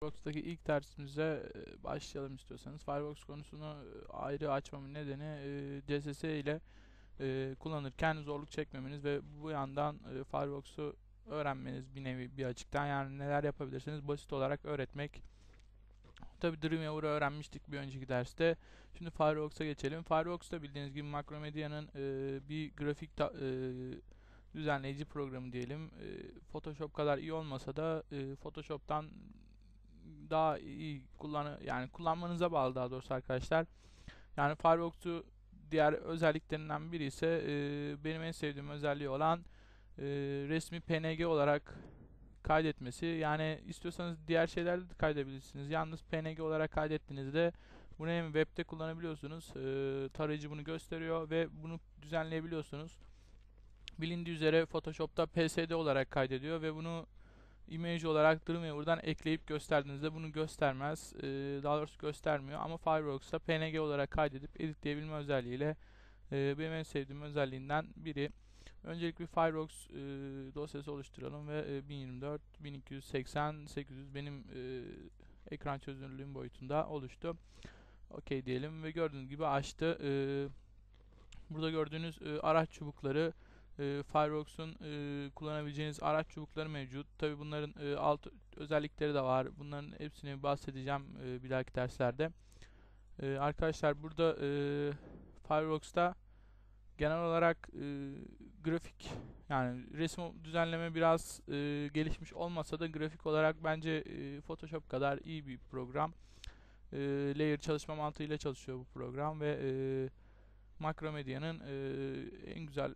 Firefox'taki ilk dersimize başlayalım istiyorsanız. Firefox konusunu ayrı açmamın nedeni CSS ile kullanırken zorluk çekmemeniz ve bu yandan Firefox'u öğrenmeniz bir nevi bir açıktan yani neler yapabilirsiniz basit olarak öğretmek. Tabi Dreamweaver'ı öğrenmiştik bir önceki derste. Şimdi Firefox'a geçelim. Firefox'ta bildiğiniz gibi Macromedia'nın bir grafik düzenleyici programı diyelim. Photoshop kadar iyi olmasa da Photoshop'tan daha iyi kullan yani kullanmanıza bağlı daha doğrusu arkadaşlar. Yani Firefox'u diğer özelliklerinden biri ise e, benim en sevdiğim özelliği olan e, resmi PNG olarak kaydetmesi. Yani istiyorsanız diğer şeylerde de kaydedebilirsiniz. Yalnız PNG olarak kaydettiğinizde bunu hem web'te kullanabiliyorsunuz. E, tarayıcı bunu gösteriyor ve bunu düzenleyebiliyorsunuz. Bilindiği üzere Photoshop'ta PSD olarak kaydediyor ve bunu image olarak Dreamweaver'dan ekleyip gösterdiğinizde bunu göstermez. Ee, daha doğrusu göstermiyor ama Firefox'ta PNG olarak kaydedip editleyebilme özelliğiyle e, benim en sevdiğim özelliğinden biri. Öncelikle bir Firefox e, dosyası oluşturalım ve e, 1024, 1280, 800 benim e, ekran çözünürlüğüm boyutunda oluştu. OK diyelim ve gördüğünüz gibi açtı. E, burada gördüğünüz e, araç çubukları e, Firefox'un e, kullanabileceğiniz araç çubukları mevcut. Tabi bunların e, alt özellikleri de var. Bunların hepsini bahsedeceğim e, bir dahaki derslerde. E, arkadaşlar burada e, Firefox'ta genel olarak e, grafik yani resim düzenleme biraz e, gelişmiş olmasa da grafik olarak bence e, Photoshop kadar iyi bir program. E, layer çalışma mantığıyla çalışıyor bu program ve e, Macromedia'nın e, en güzel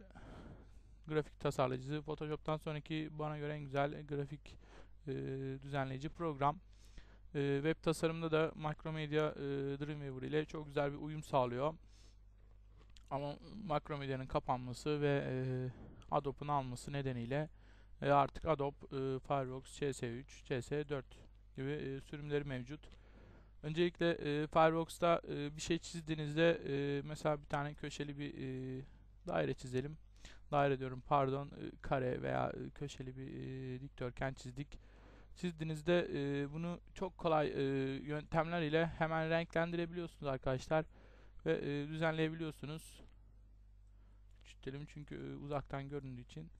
grafik tasarlayıcısı. Photoshop'tan sonraki bana göre en güzel grafik e, düzenleyici program. E, web tasarımında da Macromedia e, Dreamweaver ile çok güzel bir uyum sağlıyor. Ama Macromedia'nın kapanması ve e, Adobe'un alması nedeniyle e, artık Adobe e, Firefox CS3, CS4 gibi e, sürümleri mevcut. Öncelikle e, Firefox'ta e, bir şey çizdiğinizde e, mesela bir tane köşeli bir e, daire çizelim daire diyorum pardon e, kare veya e, köşeli bir dikdörtgen çizdik. Çizdiğinizde bunu çok kolay yöntemler ile hemen renklendirebiliyorsunuz arkadaşlar ve düzenleyebiliyorsunuz. Küçültelim çünkü uzaktan göründüğü için.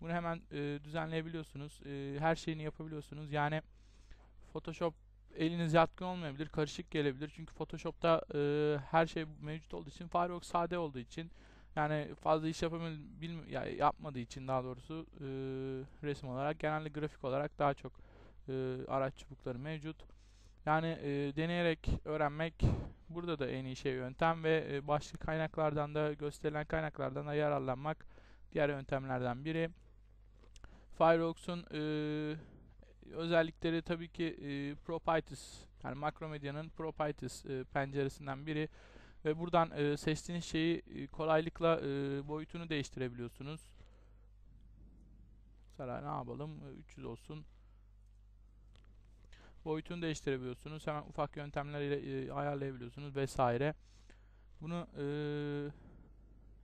Bunu hemen düzenleyebiliyorsunuz. Her şeyini yapabiliyorsunuz. Yani Photoshop eliniz yatkın olmayabilir, karışık gelebilir. Çünkü Photoshop'ta her şey mevcut olduğu için, Firefox sade olduğu için yani fazla iş bilmi ya yapmadığı için daha doğrusu e, resim olarak genelde grafik olarak daha çok e, araç çubukları mevcut. Yani e, deneyerek öğrenmek burada da en iyi şey yöntem ve e, başka kaynaklardan da gösterilen kaynaklardan da yararlanmak diğer yöntemlerden biri. Firefox'un e, özellikleri tabii ki e, Properties yani Macromedia'nın Properties e, penceresinden biri ve buradan e, seçtiğiniz şeyi e, kolaylıkla e, boyutunu değiştirebiliyorsunuz. Mesela ne yapalım? E, 300 olsun. Boyutunu değiştirebiliyorsunuz. Hemen ufak yöntemlerle e, ayarlayabiliyorsunuz vesaire. Bunu e,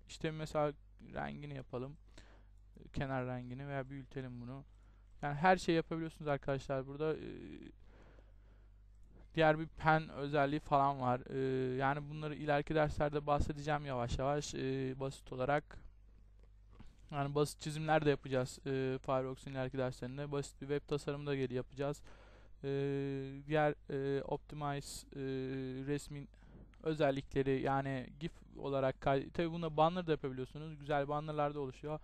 işte mesela rengini yapalım. E, kenar rengini veya büyütelim bunu. Yani her şey yapabiliyorsunuz arkadaşlar burada. E, diğer bir pen özelliği falan var. Ee, yani bunları ileriki derslerde bahsedeceğim yavaş yavaş e, basit olarak. Yani basit çizimler de yapacağız e, Firefox'un ileriki derslerinde. Basit bir web tasarımı da geri yapacağız. E, diğer e, Optimize e, resmin özellikleri yani GIF olarak tabi buna banner da yapabiliyorsunuz. Güzel bannerlar da oluşuyor.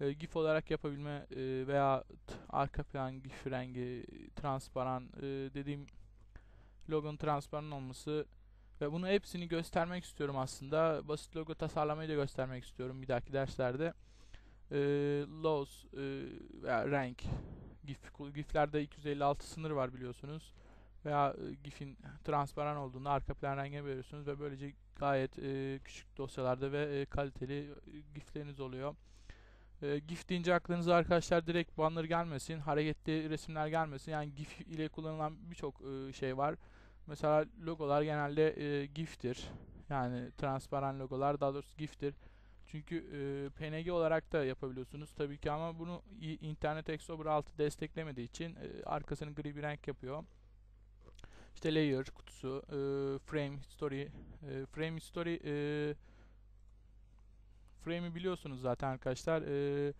E, GIF olarak yapabilme e, veya arka plan GIF rengi transparan e, dediğim logonun transparan olması ve bunu hepsini göstermek istiyorum aslında. Basit logo tasarlamayı da göstermek istiyorum bir dahaki derslerde. E, Lows e, veya renk GIF, GIF'lerde 256 sınır var biliyorsunuz. Veya e, GIF'in transparan olduğunda arka plan rengine veriyorsunuz ve böylece gayet e, küçük dosyalarda ve e, kaliteli e, GIF'leriniz oluyor. E, GIF deyince aklınıza arkadaşlar direkt banner gelmesin, hareketli resimler gelmesin. Yani GIF ile kullanılan birçok e, şey var. Mesela logolar genelde e, GIF'tir. Yani transparan logolar daha doğrusu GIF'tir. Çünkü e, PNG olarak da yapabiliyorsunuz tabii ki ama bunu Internet Explorer 6 desteklemediği için e, arkasını gri bir renk yapıyor. İşte layer kutusu, e, frame history, e, frame history e, frame'i biliyorsunuz zaten arkadaşlar. E,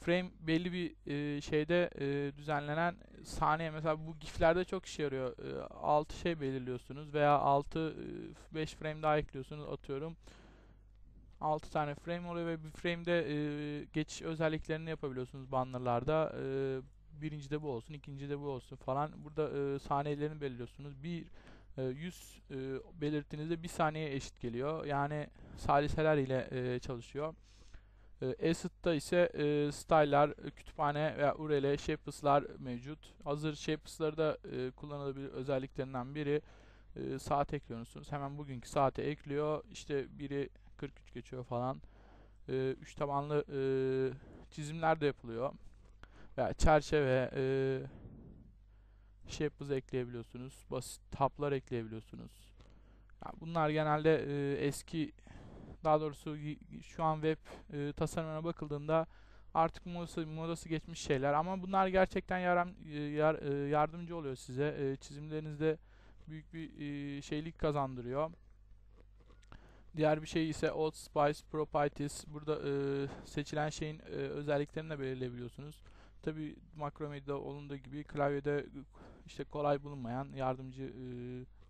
frame belli bir e, şeyde e, düzenlenen saniye mesela bu giflerde çok işe yarıyor. E, 6 şey belirliyorsunuz veya 6 5 frame daha ekliyorsunuz atıyorum. 6 tane frame oluyor ve bir frame'de e, geçiş özelliklerini yapabiliyorsunuz bannerlarda. E, birinci de bu olsun, ikinci de bu olsun falan. Burada e, saniyelerini belirliyorsunuz. Bir e, 100 e, belirttiğinizde bir saniye eşit geliyor. Yani saliseler ile e, çalışıyor. E, Asset'ta ise e, style'lar, e, kütüphane veya URL, shapes'lar mevcut. Hazır shapes'ları da e, kullanılabilir özelliklerinden biri e, saat ekliyorsunuz. Hemen bugünkü saate ekliyor. İşte biri 43 geçiyor falan. E, üç tabanlı e, çizimler de yapılıyor. Veya çerçeve, e, shapes ekleyebiliyorsunuz. Basit tablar ekleyebiliyorsunuz. Yani bunlar genelde e, eski daha doğrusu şu an web e, tasarımına bakıldığında artık modası, modası geçmiş şeyler ama bunlar gerçekten yaram, e, yar, e, yardımcı oluyor size. E, çizimlerinizde büyük bir e, şeylik kazandırıyor. Diğer bir şey ise Old Spice Properties. Burada e, seçilen şeyin e, özelliklerini de belirleyebiliyorsunuz. Tabi Macromedia olunduğu gibi klavyede işte kolay bulunmayan yardımcı e,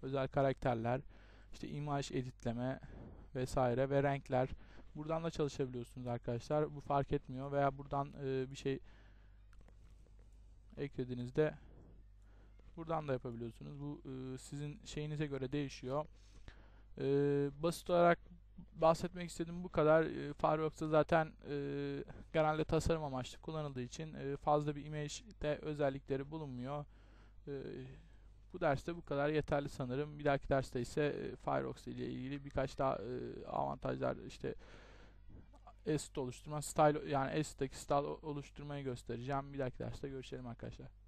özel karakterler, işte imaj editleme vesaire ve renkler. Buradan da çalışabiliyorsunuz arkadaşlar. Bu fark etmiyor veya buradan e, bir şey eklediğinizde buradan da yapabiliyorsunuz. Bu e, sizin şeyinize göre değişiyor. E, basit olarak bahsetmek istediğim bu kadar. E, Firefox'ta zaten e, genelde tasarım amaçlı kullanıldığı için e, fazla bir imajde özellikleri bulunmuyor. E, bu derste bu kadar yeterli sanırım. Bir dahaki derste ise e, Firefox ile ilgili birkaç daha e, avantajlar işte asset oluşturma, style yani asset'taki style oluşturmayı göstereceğim. Bir dahaki derste görüşelim arkadaşlar.